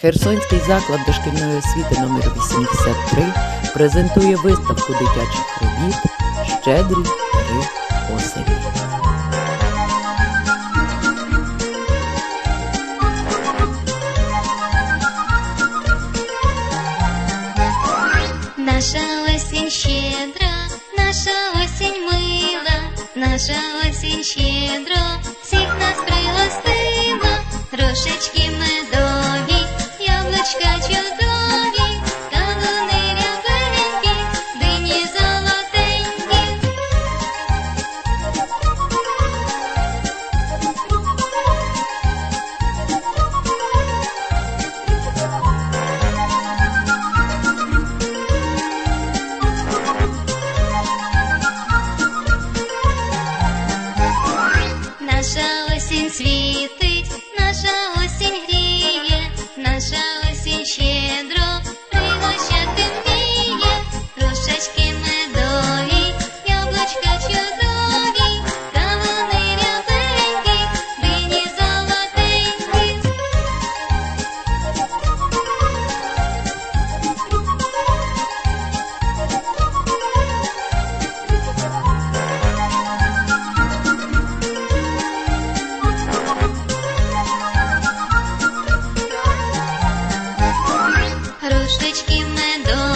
Херсонський заклад дошкільної освіти номер 83 презентує виставку дитячих робіт Щедрі дари осені. Наша осінь щедра, наша осінь мила, наша осінь щедро, Наша in the door.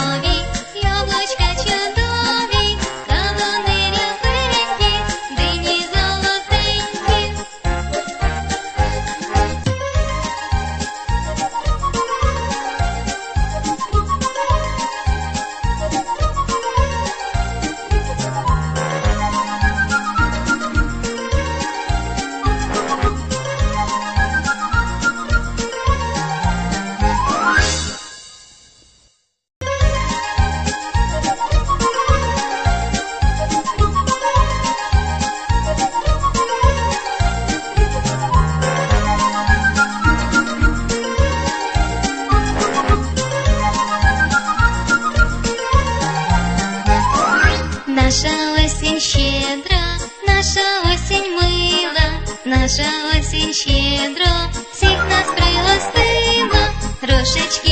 Наша осінь щедра, наша осінь мила, наша осінь щедро, всіх нас пригостила, грошечки медові.